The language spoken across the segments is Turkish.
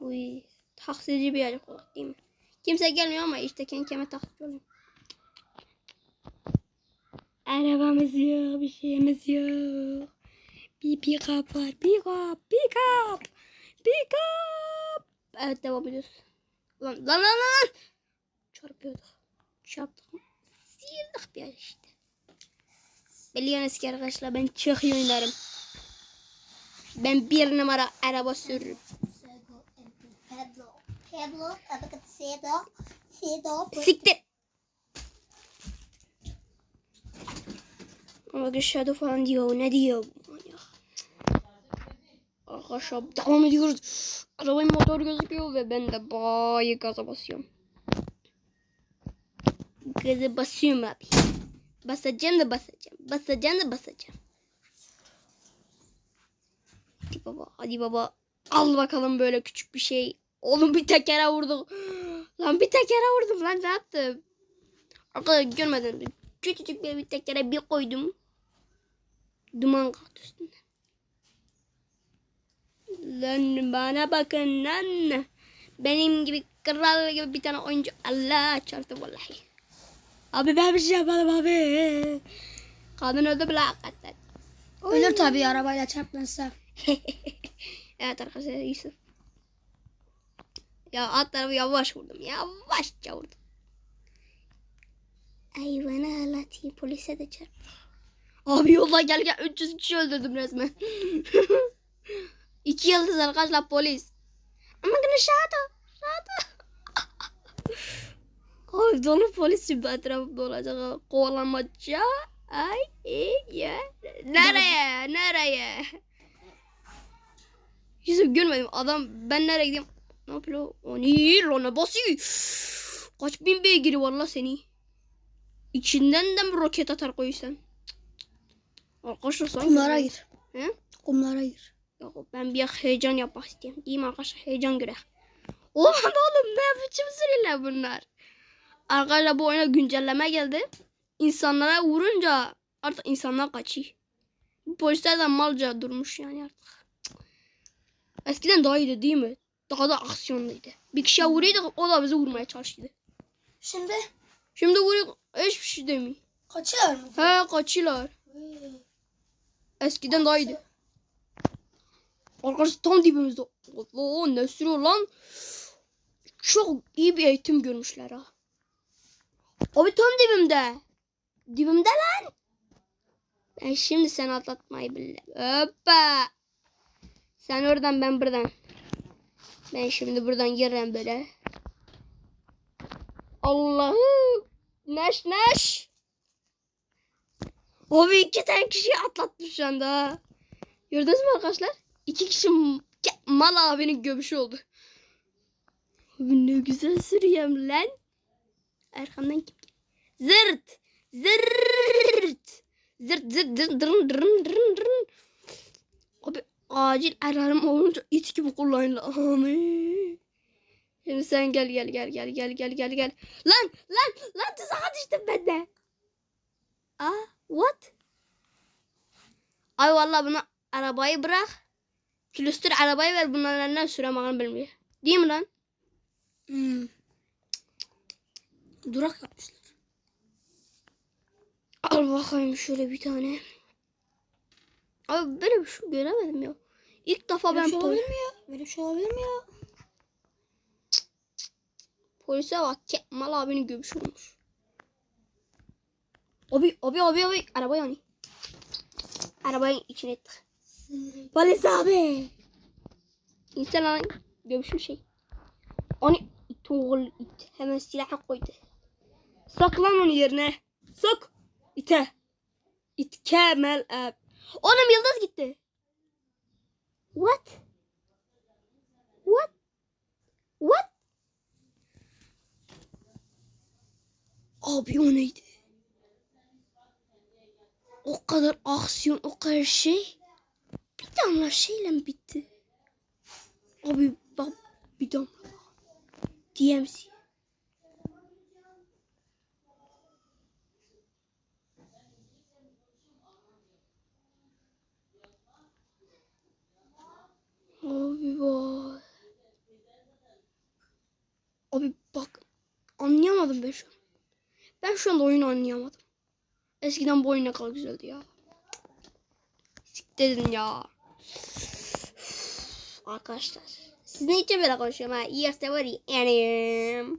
Uy. Taksici bir yer koyduk değil mi? Kimse gelmiyor ama işte kendi kendime taksici olayım. Arabamız yok, bir şeyimiz yok. Bir pick up var. Pick up, pick up, pick up. Evet devam ediyoruz. Lan lan lan lan. Çarpıyorduk. Çarptık. Sıyırdık bir işte. Biliyorsunuz ki arkadaşlar ben çok iyi oynarım. Ben bir numara araba sürürüm. Siktir. Ama Shadow falan diyor. Ne diyor? Arkadaşlar devam ediyoruz. Arabanın motor gözüküyor ve ben de bayağı gaza basıyorum. Gaza basıyorum abi. Basacağım da basacağım. Basacağım da basacağım. Hadi baba. Hadi baba. Al bakalım böyle küçük bir şey. Oğlum bir tekere vurdum. Lan bir tekere vurdum lan ne yaptım? Arkadaşlar görmediniz mi? Küçücük bir, bir tekere bir koydum. Duman kalktı üstünden. Lan bana bakın lan. Benim gibi kral gibi bir tane oyuncu Allah çarptı vallahi. Abi ben bir şey yapmadım abi. Kadın öldü bile hakikaten. Ölür tabii arabayla çarpmazsa. evet arkadaşlar Yusuf. Ya alt tarafı yavaş vurdum. Yavaşça vurdum. Ay bana ağlatayım. Polise de çarp. Abi yola gel gel 300 kişi öldürdüm resmen. İki yıldız arkadaşlar polis. Ama gene şahada. Şahada. Ay dolu polis şimdi etrafımda olacak. Kovalamaca. Ay iyi ya. Nereye? Nereye? Yusuf görmedim. Adam ben nereye gideyim? Ne yapıyor? O ne lan basıyor. Kaç bin beygiri var la seni. İçinden de mi roket atar koysan? Arkadaşlar sanki. Kumlara gir. He? Kumlara gir. Yok ben bir heyecan yapmak istiyorum. Değil mi arkadaşlar? Heyecan göre. Oğlum oğlum ne biçim sürüyorlar bunlar? Arkadaşlar bu oyuna güncelleme geldi. İnsanlara vurunca artık insanlar kaçıyor. Bu Polisler de malca durmuş yani artık. Eskiden daha iyiydi değil mi? Daha da aksiyonluydu. Bir kişiye vuruyorduk o da bizi vurmaya çalışıyordu. Şimdi Şimdi vuruyor hiçbir şey demiyor. kaçıyor mu? He kaçıyorlar. Eskiden daha iyiydi. Arkadaşlar tam dibimizde. Allah ne sürüyor lan? Çok iyi bir eğitim görmüşler ha. Abi tam dibimde. Dibimde lan. Ben şimdi seni atlatmayı bilirim. Hoppa. Sen oradan ben buradan. Ben şimdi buradan girerim böyle. Allah'ım. Neş neş. Abi iki tane kişiyi atlattım şu anda. Gördünüz mü arkadaşlar? İki kişi mal abinin göbüşü oldu. Abi ne güzel sürüyorum lan. Arkamdan kim? Zırt. Zırt. Zırt zırt zırt dırın dırın dırın dırın. Acil alarm olunca it gibi kullanın lan. Amin. Şimdi sen gel gel gel gel gel gel gel gel. Lan lan lan tuzağa düştüm ben de. Aa what? Ay vallahi buna arabayı bırak. Külüstür arabayı ver bunların eline süremem bilmiyor. Değil mi lan? Hmm. Durak yapmışlar. Al bakayım şöyle bir tane. Abi böyle bir şey göremedim ya. İlk defa Böyle ben şey pol- olabilir mi ya? Böyle bir şey olabilir mi ya? polise bak Kemal abinin göbüşü olmuş. Abi abi abi abi araba yanıyor. Arabayın içine tık. Polis abi. İnsan lan göbüşü şey. Onu it oğul it. Hemen silaha koydu. Saklan onu yerine. Sok. İte. İt Kemal abi. Oğlum yıldız gitti. What? What? What? Abi o neydi? O kadar aksiyon, o kadar şey. Bir damla şeyle bitti? Abi bak bir damla. DMC. Anlayamadım ben şu an. Ben şu anda oyunu anlayamadım. Eskiden bu oyun ne kadar güzeldi ya. Siktirin ya. Arkadaşlar. Siz ne için böyle konuşuyorum ha? İyi var ya. Yani.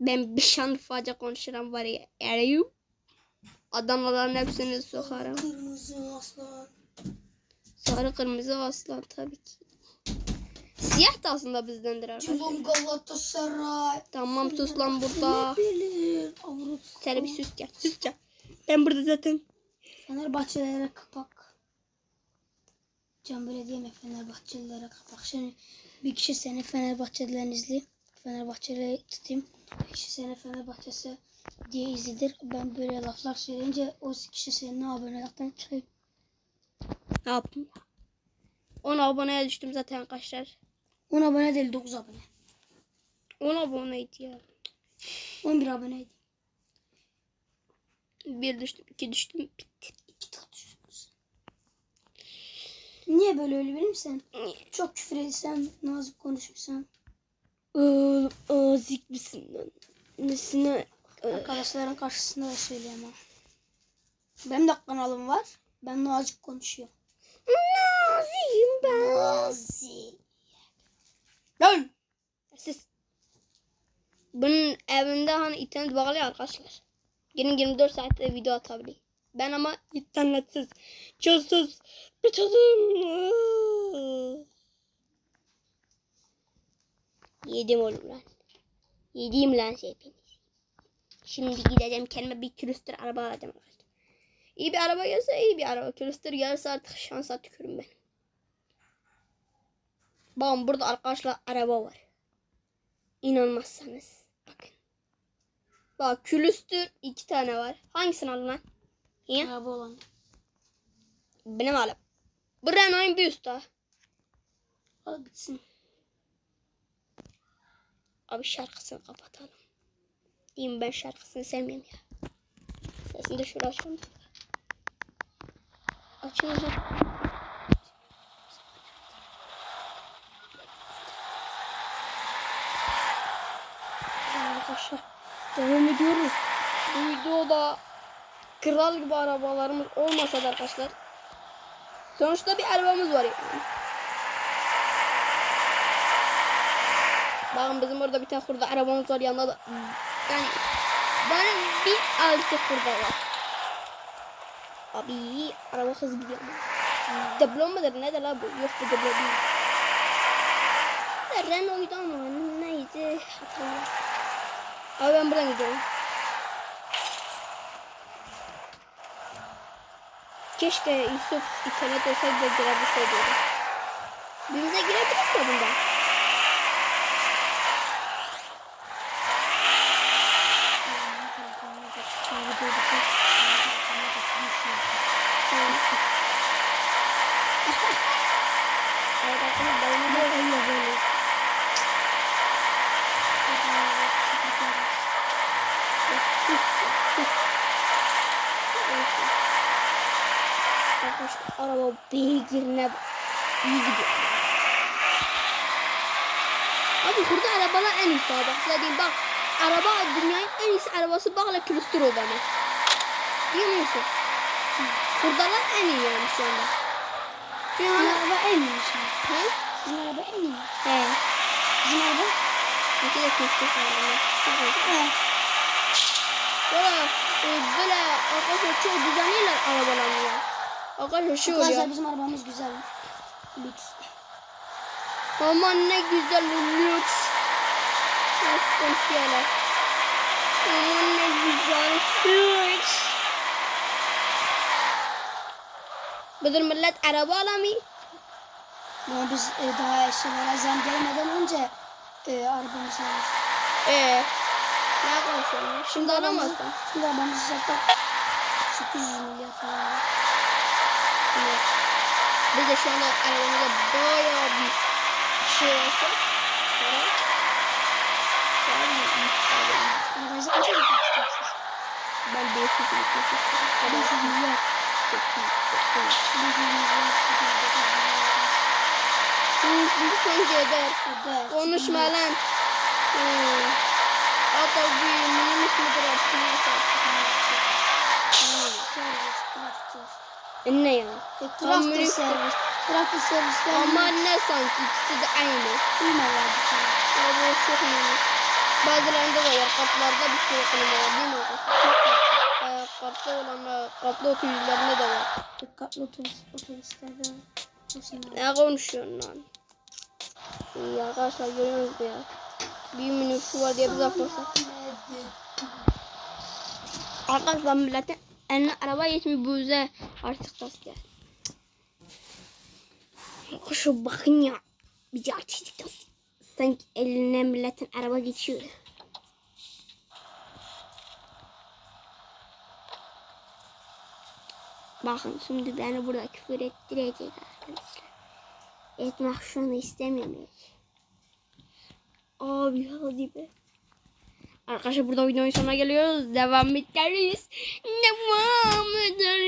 Ben bir şanlıfaca konuşurum var ya. Yani. Adamların hepsini sokarım. Kırmızı aslan. Sarı kırmızı aslan tabii ki. Siyah da aslında bizdendir arkadaşlar. Cimbom Galatasaray. Tamam sus lan burada. Ne bilir? Avrupa. Sen bir sus gel. Sus gel. Ben burada zaten. Fenerbahçelilere kapak. Can Belediye mi Fenerbahçelilere kapak. Şimdi bir kişi seni Fenerbahçelilerin izleyeyim. Fenerbahçeli tutayım. Bir kişi seni Fenerbahçesi diye izledir. Ben böyle laflar söyleyince o kişi senin abonelikten çıkıyor. Ne yapayım ya? 10 aboneye düştüm zaten arkadaşlar. 10 abone değil 9 abone. 10 aboneydi ya. 11 aboneydi. Bir düştüm, iki düştüm, bitti. İki tartışıyoruz. Niye böyle öyle bilir misin? Çok küfür etsen, nazik konuşursan. Oğlum azik misin lan? Nesine? Arkadaşların karşısında da söyleyemem. Benim de kanalım var. Ben nazik konuşuyorum. Naziyim ben. Nazik. Lan! Siz. Bunun evinde hani internet bağlı arkadaşlar. Günün 24 saatte video atabiliyor. Ben ama internetsiz, çözsüz bir tadım. Yedim oğlum lan. Yedim lan şey. Şimdi gideceğim kendime bir külüstür araba alacağım. İyi bir araba gelse iyi bir araba. Külüstür gelirse artık şansa tükürüm ben. Bakın burada arkadaşlar araba var. İnanmazsanız bakın. Bak külüstür iki tane var. Hangisini aldın lan? Ya? Araba olan. Benim alıp. Bu Renault'un bir usta. Al gitsin. Abi şarkısını kapatalım. Diyeyim ben şarkısını sevmiyorum ya. Sesini de şuraya açalım. Açın ha. Arkadaşlar devam ediyoruz. Bu videoda kral gibi arabalarımız olmasa da arkadaşlar sonuçta bir arabamız var yani. Bakın bizim orada bir tane kurda arabamız var yanında da yani benim bir altı kurda var. Abi araba hızlı gidiyor. Deblo mudur ne de la bu? Yok bu deblo değil. Ya Renault'du ama neydi hatırlamıyorum. Abi ben buradan gidiyorum. Keşke Yusuf internet olsaydı da girebilseydi. Birimize girebilir mi bunda? Evet arkadaşlar يجير نبع يجير أبو خرد على بلا أني صاب أحسادي باق على باق الدنيا أني على بس باق لك الاستروب أنا يموت خرد على أني يا مشان في أنا على باق أني مشان ها زين على باق أني ها زين على باق أنت لك مستحيل ولا بلا أقصد شو جزاني لا على بلا مياه Arkadaşlar şu oluyor. Arkadaşlar bizim arabamız güzel. Lüks. Aman ne güzel lüks. Nasıl konuşuyorlar. Aman ne güzel lüks. Budur millet araba alamıyor. Ama biz e, daha eşyalara zam gelmeden önce e, arabamızı almıştık. Ee, ne konuşuyorsun? Şimdi alamazsın. Şimdi arabamızı zaten 800 milyar falan. Evet. Biz de şu anda arabamıza bayağı bir şey? Arabanızı kaça gitmek istiyorsunuz? Ben 500 gitmek istiyorum. 500 milyar. 800, 500 milyar. 800 milyar. Şimdi sanki eder. Konuşma lan. Hmm. Hatta bir minibüs müdür artık neyse artık. E ne ya? Minibüs- servis. Craftır servisler. Ama ne sanki ikisi de aynı. Duymuyorlar bir kere. Ya bu çok iyiymiş. Bazılarında da var. Kaplarda bir sürü klima var değil mi Kaplı olan kaplı okuyucularında da var. Dikkatli otobüs, otobüslerde. Ne konuşuyorsun lan? İyi arkadaşlar görüyorsunuz ya. Bir minibüsü var diye bize fırsat. Arkadaşlar milletin eline araba geçmiş bu yüze artık tas gel. Şu bakın ya. Bir artistik. Sanki eline milletin araba geçiyor. Bakın şimdi beni burada küfür ettirecek arkadaşlar. Etmek istemiyorum hiç. Abi hadi be. Arkadaşlar burada videonun sonuna geliyoruz. Devam ederiz. Devam ederiz.